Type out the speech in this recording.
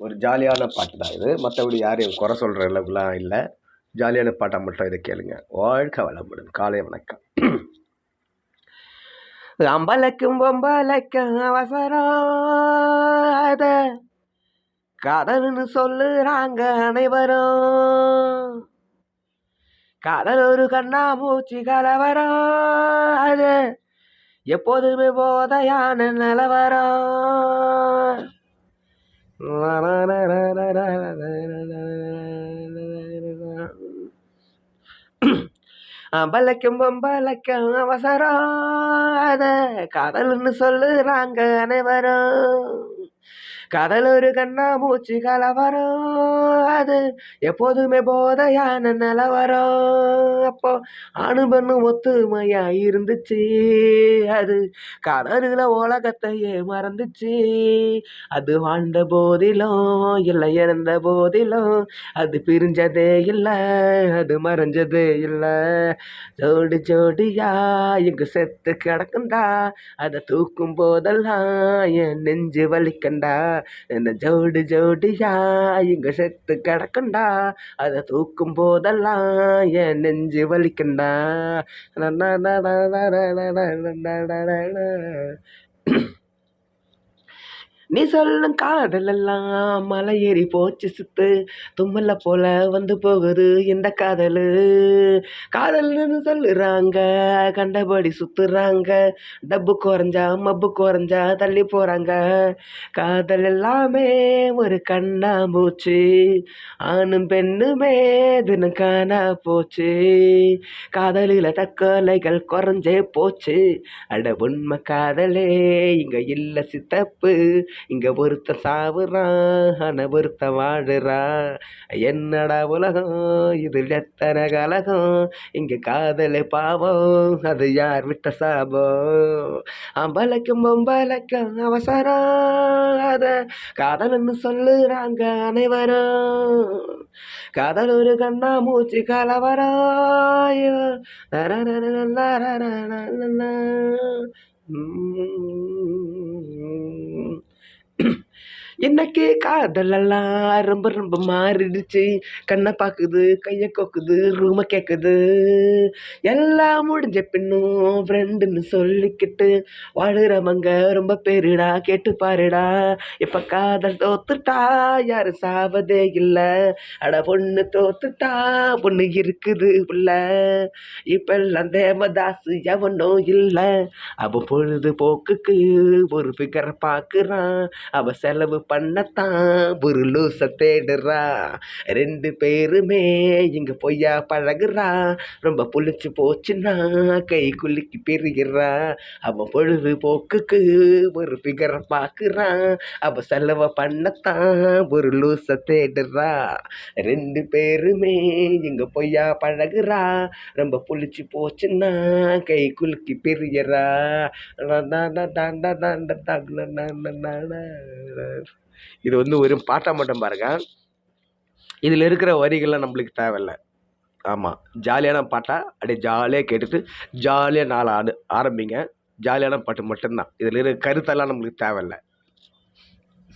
ஒரு ஜாலியான பாட்டு தான் இது. மற்றபடி யாரையும் குறை சொல்கிற அளவுக்குலாம் இல்லை. ஜாலியான பாட்டாக மட்டும் இதை கேளுங்க. வாழ்க்கை வளமுடன். காலை வணக்கம். அம்பலக்கும் பொம்பலைக்கும் அவசரம் கடல்னு காதல்னு சொல்லுறாங்க அனைவரும். காதல் ஒரு கண்ணாமூச்சி கலவரம் அது எப்போதுமே போதையான நிலவரம். அம்பலைக்கும் பலக்கம் அவசரம். அத காதல்னு சொல்லுறாங்க அனைவரும். காதல் ஒரு கண்ணா மூச்சு கலவரம் அது எப்போதுமே போதையான நிலவரம் அப்போ ஆணு பெண்ணும் ஒத்துமையா இருந்துச்சு அது காதலில் உலகத்தையே மறந்துச்சு. அது வாழ்ந்த போதிலும் இல்லை இறந்த போதிலும் அது பிரிஞ்சதே இல்லை அது மறைஞ்சதே இல்லை. ஜோடி ஜோடியா இங்கு செத்து கிடக்குண்டா அதை தூக்கும் போதெல்லாம் என் நெஞ்சு வலிக்கண்டா. என்ன ஜோடி ஜோடியா இங்க செத்து கிடக்குண்டா அதை தூக்கும் போதெல்லாம் என் நெஞ்சு வலிக்கண்டா நீ சொல்லும் காதலெல்லாம் மலை ஏறி போச்சு சுத்து. தும்மல போல வந்து போகுது இந்த காதல். காதல்னு சொல்லுறாங்க கண்டபடி சுத்துறாங்க. டப்பு குறைஞ்சா மப்பு குறைஞ்சா தள்ளி போறாங்க. காதல் எல்லாமே ஒரு கண்ணா போச்சு. ஆணும் பெண்ணுமே தினம் காணா போச்சு. காதலில் தற்கொலைகள் குறைஞ்சே போச்சு. அட உண்மை காதலே இங்க இல்ல சித்தப்பு. இங்கே ஒருத்த சாவுறா ஆனால் ஒருத்த வாழுறா. என்னடா உலகம்? இது எத்தனை கலகம்? இங்கே காதலை பாவம் அது யார் விட்ட சாபம்? அம்பலைக்கும் பொம்பலைக்கும் அவசரம். அதை காதல்னு சொல்லுறாங்க அனைவரும். காதல் ஒரு கண்ணா மூச்சு கலவராயோ இன்னைக்கு காதலெல்லாம் ரொம்ப ரொம்ப மாறிடுச்சு. கண்ணை பார்க்குது கையை கோக்குது ரூமை கேட்குது எல்லாம் முடிஞ்ச பின்னும் ஃப்ரெண்டுன்னு சொல்லிக்கிட்டு வாழுறவங்க ரொம்ப பேருடா கேட்டு பாருடா. இப்போ காதல் தோத்துட்டா? யாரும் சாவதே இல்லை. அட பொண்ணு தோத்துட்டா? பொண்ணு இருக்குது உள்ள. இப்பெல்லாம் தேவதாசு எவனும் இல்லை. அவன் பொழுதுபோக்குக்கு ஒரு ஃபிகரை பார்க்குறான் அவன் செலவு பண்ணத்தான் ஒரு லூச தேடுறா ரெண்டு பேருமே இங்க பொய்யா பழகுறா ரொம்ப புளிச்சு போச்சுன்னா கை குலுக்கி பெருகிறா அவன் பொழுதுபோக்குக்கு ஒரு ஃபிகரை பார்க்குறான் அவ செலவை பண்ணத்தான் ஒரு லூச தேடுறா ரெண்டு பேருமே இங்க பொய்யா பழகுறா ரொம்ப புளிச்சு போச்சுன்னா கை குலுக்கி பெரியறா இது வந்து ஒரு பாட்டா மட்டும் பாருங்க. இதில் இருக்கிற வரிகள்லாம் நம்மளுக்கு தேவையில்ல. ஆமாம் ஜாலியான பாட்டா அப்படியே ஜாலியாக கேட்டுட்டு ஜாலியாக நாளை ஆடு ஆரம்பிங்க. ஜாலியான பாட்டு மட்டும்தான். இதில் இருக்கிற கருத்தெல்லாம் நம்மளுக்கு தேவையில்ல.